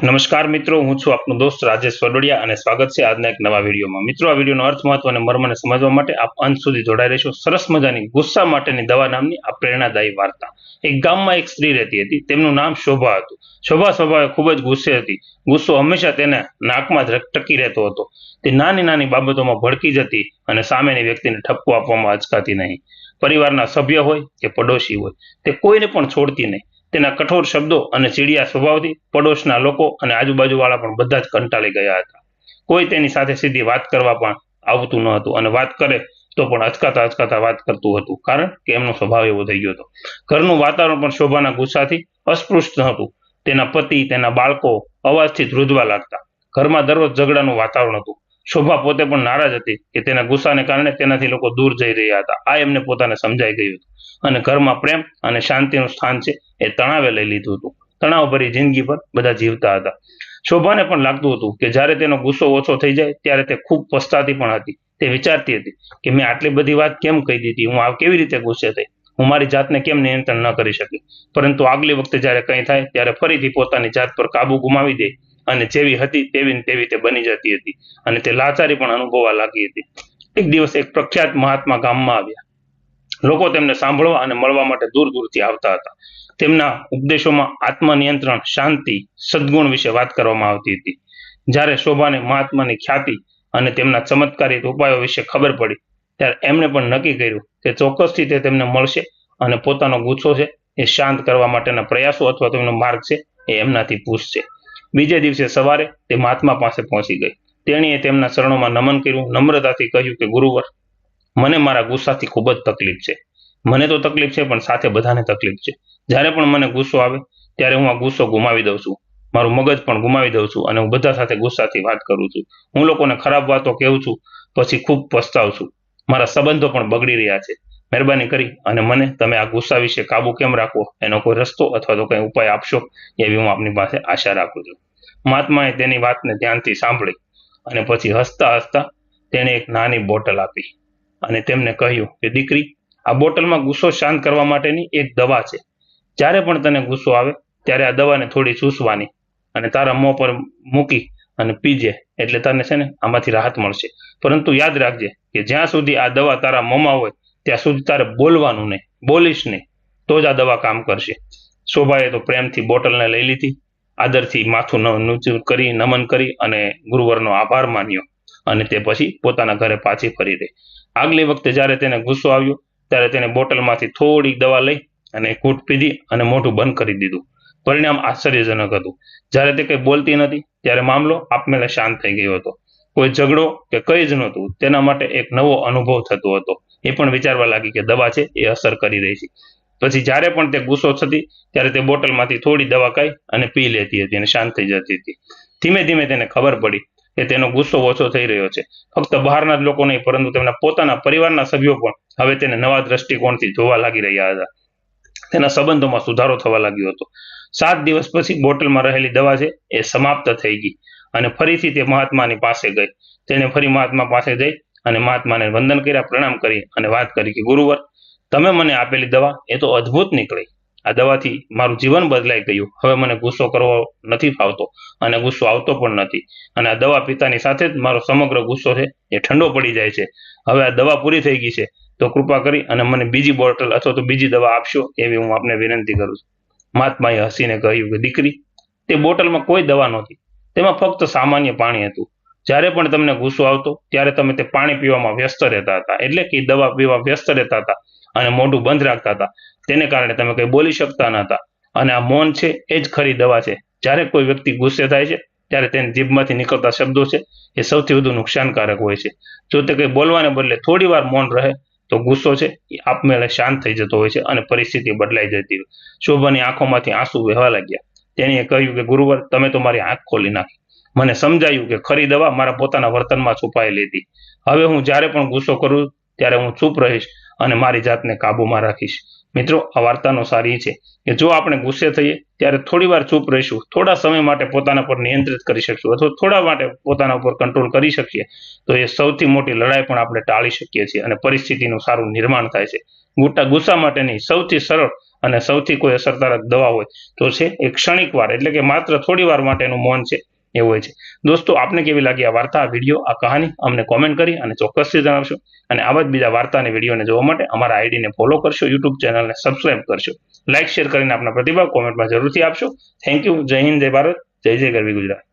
નમસ્કાર મિત્રો, હું છું આપનો દોસ્ત રાજેશ વડોડિયા અને સ્વાગત છે આજના એક નવા વિડીયોમાં. મિત્રો, આ વિડીયોનો અર્થ, મહત્વ અને મર્મને સમજવા માટે આપ અંત સુધી જોડાઈ રહેશો. સરસ મજાની ગુસ્સા માટેની દવા નામની આ પ્રેરણાદાયી વાર્તા. એક ગામમાં એક સ્ત્રી રહેતી હતી. તેમનું નામ શોભા હતું. શોભા સ્વભાવે ખૂબ જ ગુસ્સે હતી. ગુસ્સો હંમેશા તેને નાકમાં ટકી રહેતો હતો. તે નાની નાની બાબતોમાં ભડકી જતી અને સામેની વ્યક્તિને ઠપકો આપવામાં અચકાતી નહીં. પરિવારના સભ્ય હોય કે પડોશી હોય, તે કોઈને પણ છોડતી નહીં. તેના કઠોર શબ્દો અને ચીડિયા સ્વભાવથી પડોશના લોકો અને આજુબાજુવાળા પણ બધા જ કંટાળી ગયા હતા. કોઈ તેની સાથે સીધી વાત કરવા પણ આવતું ન હતું અને વાત કરે તો પણ અચકાતા અચકાતા વાત કરતું હતું, કારણ કે એમનો સ્વભાવ એવો થઈ ગયો હતો. ઘરનું વાતાવરણ પણ શોભાના ગુસ્સાથી અસ્પૃષ્ટ હતું. તેના પતિ, તેના બાળકો અવાજથી ધ્રુજવા લાગતા. ઘરમાં દરરોજ ઝઘડાનું વાતાવરણ હતું. શોભા પોતે પણ નારાજ હતી કે તેના ગુસ્સાને કારણે તેનાથી લોકો દૂર જઈ રહ્યા હતા. આ એમને પોતાને સમજાઈ ગયું હતું. અને ઘરમાં પ્રેમ અને શાંતિનું સ્થાન છે એ તણાવે લઈ લીધું હતું. તણાવભરી જિંદગી પર બધા જીવતા હતા. શોભાને પણ લાગતું હતું કે જ્યારે તેનો ગુસ્સો ઓછો થઈ જાય ત્યારે તે ખૂબ પસ્તાતી પણ હતી. તે વિચારતી હતી કે મેં આટલી બધી વાત કેમ કહી દીધી? હું આ કેવી રીતે ગુસ્સે થઈ? હું મારી જાતને કેમ નિયંત્રણ ન કરી શકી? પરંતુ આગલી વખતે જ્યારે કંઈ થાય ત્યારે ફરીથી પોતાની જાત પર કાબુ ગુમાવી દે અને જેવી હતી તેવી ને તેવી તે બની જતી હતી. અને તે લાચારી પણ અનુભવવા લાગી હતી. એક દિવસ એક પ્રખ્યાત મહાત્મા ગામમાં આવ્યા. લોકો તેમને સાંભળવા અને મળવા માટે દૂર દૂરથી આવતા હતા. તેમના ઉપદેશોમાં આત્મનિયંત્રણ, શાંતિ, સદગુણ વિશે વાત કરવામાં આવતી હતી. જ્યારે શોભાને મહાત્માની ખ્યાતિ અને તેમના ચમત્કારિક ઉપાયો વિશે ખબર પડી, ત્યારે એમણે પણ નક્કી કર્યું કે ચોક્કસથી તે તેમને મળશે અને પોતાનો ગુસ્સો છે એ શાંત કરવા માટેના પ્રયાસો અથવા તેમનો માર્ગ છે એ એમનાથી પૂછશે. બીજે દિવસે સવારે તે મહાત્મા પાસે પહોંચી ગઈ. તેણીએ તેમના ચરણોમાં નમન કર્યું, નમ્રતાથી કહ્યું કે, ગુરુવર, મને મારા ગુસ્સાથી ખૂબ જ તકલીફ છે. મને તો તકલીફ છે, પણ સાથે બધાને તકલીફ છે. જ્યારે પણ મને ગુસ્સો આવે, ત્યારે હું આ ગુસ્સો ગુમાવી દઉં છું. મારું મગજ પણ ગુમાવી દઉં છું અને હું બધા સાથે ગુસ્સાથી વાત કરું છું. હું લોકોને ખરાબ વાતો કહું છું, પછી ખૂબ પસ્તાવ છું. મારા સંબંધો પણ બગડી રહ્યા છે. મહેરબાની કરી અને મને તમે આ ગુસ્સા વિશે કાબુ કેમ રાખવો એનો કોઈ રસ્તો અથવા તો કંઈ ઉપાય આપશો? એવી હું આપની પાસે આશા રાખું છું. મહાત્માએ તેની વાતને ધ્યાનથી સાંભળી અને પછી હસતા હસતા તેણે એક નાની બોટલ આપી અને તેમને કહ્યું કે, દીકરી, આ બોટલમાં ગુસ્સો શાંત કરવા માટેની એક દવા છે. જ્યારે પણ તને ગુસ્સો આવે, ત્યારે આ દવાને થોડી ચૂસવાની અને તારા મોં પર મૂકી અને પીજે. એટલે તને છે ને આમાંથી રાહત મળશે. પરંતુ યાદ રાખજે કે જ્યાં સુધી આ દવા તારા મોંમાં હોય ત્યાં સુધી તારે બોલવાનું નહીં, બોલીશ નહીં, તો જ આ દવા કામ કરશે. શોભાએ તો પ્રેમથી બોટલને લઈ લીધી, આદરથી માથું નીચું કરી, નમન કરી અને ગુરુવરનો આભાર માન્યો. અને તે પછી પોતાના ઘરે પાછી ફરી રહી. આગલી વખતે જ્યારે તેને ગુસ્સો આવ્યો, ત્યારે તેને બોટલમાંથી થોડી દવા લઈ અને કૂટ પીધી અને મોઢું બંધ કરી દીધું. પરિણામ આશ્ચર્યજનક હતું. જ્યારે તે કંઈ બોલતી નથી, ત્યારે મામલો આપમેળે શાંત થઈ ગયો હતો. કોઈ ઝઘડો કે કંઈ જ નહોતું, તેના માટે એક નવો અનુભવ થતો હતો. એ પણ વિચારવા લાગી કે દવા છે, એ અસર કરી રહી છે. પછી જ્યારે પણ તે ગુસ્સો થતી, ત્યારે તે બોટલમાંથી થોડી દવા ખાઈ અને પી લેતી હતી અને શાંત થઈ જતી હતી. ધીમે ધીમે તેને ખબર પડી કે તેનો ગુસ્સો ઓછો થઈ રહ્યો છે. ફક્ત બહારના જ લોકો નહીં, પરંતુ તેમના પોતાના પરિવારના સભ્યો પણ હવે તેને નવા દ્રષ્ટિકોણથી જોવા લાગી રહ્યા હતા. તેના સંબંધોમાં સુધારો થવા લાગ્યો હતો. સાત દિવસ પછી બોટલમાં રહેલી દવા છે, એ સમાપ્ત થઈ ગઈ અને ફરીથી તે મહાત્માની પાસે ગઈ. તેને ફરી મહાત્મા પાસે જઈ અને મહાત્માને વંદન કર્યા, પ્રણામ કરી અને વાત કરી કે, ગુરુવર, તમે મને આપેલી દવા એ તો અદ્ભુત નીકળી. આ દવાથી મારું જીવન બદલાઈ ગયું. હવે મને ગુસ્સો કરવો નથી ફાવતો અને ગુસ્સો આવતો પણ નથી. અને આ દવા પિતાની સાથે જ મારો સમગ્ર ગુસ્સો છે એ ઠંડો પડી જાય છે. હવે આ દવા પૂરી થઈ ગઈ છે. તો કૃપા કરી અને મને બીજી બોટલ અથવા તો બીજી દવા આપશો એવી હું આપને વિનંતી કરું છું. મહાત્માએ હસીને કહ્યું કે, દીકરી, તે બોટલમાં કોઈ દવા નહોતી. તેમાં ફક્ત સામાન્ય પાણી હતું. જ્યારે પણ તમને ગુસ્સો આવતો, ત્યારે તમે તે પાણી પીવામાં વ્યસ્ત રહેતા હતા. એટલે કે દવા પીવા વ્યસ્ત રહેતા હતા અને મોઢું બંધ રાખતા હતા. તેને કારણે તમે કંઈ બોલી શકતા ન હતા. અને આ મૌન છે, એ જ ખરી દવા છે. જ્યારે કોઈ વ્યક્તિ ગુસ્સે થાય છે, ત્યારે તેની જીભમાંથી નીકળતા શબ્દો છે, એ સૌથી વધુ નુકસાનકારક હોય છે. જો તે કંઈ બોલવાને બદલે થોડી વાર મૌન રહે, તો ગુસ્સો છે, એ આપમેળે શાંત થઈ જતો હોય છે અને પરિસ્થિતિ બદલાઈ જતી હોય. શોભાની આંખોમાંથી આંસુ વહેવા લાગ્યા. તેણીએ કહ્યું કે, ગુરુવર, તમે તો મારી આંખ ખોલી નાખી. મને સમજાયું કે ખરી દવા મારા પોતાના વર્તનમાં છુપાયેલી હતી. હવે હું જ્યારે પણ ગુસ્સો કરું ત્યારે હું ચૂપ રહીશ અને મારી જાતને કાબૂમાં રાખીશ. મિત્રો, આ વાર્તાનો સારી છે કે જો આપણે ગુસ્સે થઈએ ત્યારે થોડી વાર ચૂપ રહીશું, થોડા સમય માટે પોતાના પર નિયંત્રિત કરી શકીશું અથવા થોડા માટે પોતાના ઉપર કંટ્રોલ કરી શકીએ, તો એ સૌથી મોટી લડાઈ પણ આપણે ટાળી શકીએ છીએ અને પરિસ્થિતિનું સારું નિર્માણ થાય છે. ગુસ્સા માટેની સૌથી સરળ અને સૌથી કોઈ અસરકારક દવા હોય તો છે એ ક્ષણિક વાર, એટલે કે માત્ર થોડી વાર માટેનું મૌન છે. એવું હોય છે. દોસ્તો, આપને કેવી લાગી આ વાર્તા, આ વીડિયો, આ કહાની? અમને કોમેન્ટ કરી અને ચોક્કસથી જણાવશો. અને આવા જ બીજા વાર્તા અને વિડીયોને જોવા માટે અમારા આઈડીને ફોલો કરશો યુટ્યુબ ચેનલને સબસ્ક્રાઇબ કરશો. લાઇક શેર કરીને આપના પ્રતિભાવ કોમેન્ટમાં જરૂરથી આપશો. થેન્ક યુ જય હિન્દ, જય ભારત. જય જય ગરવી ગુજરાત.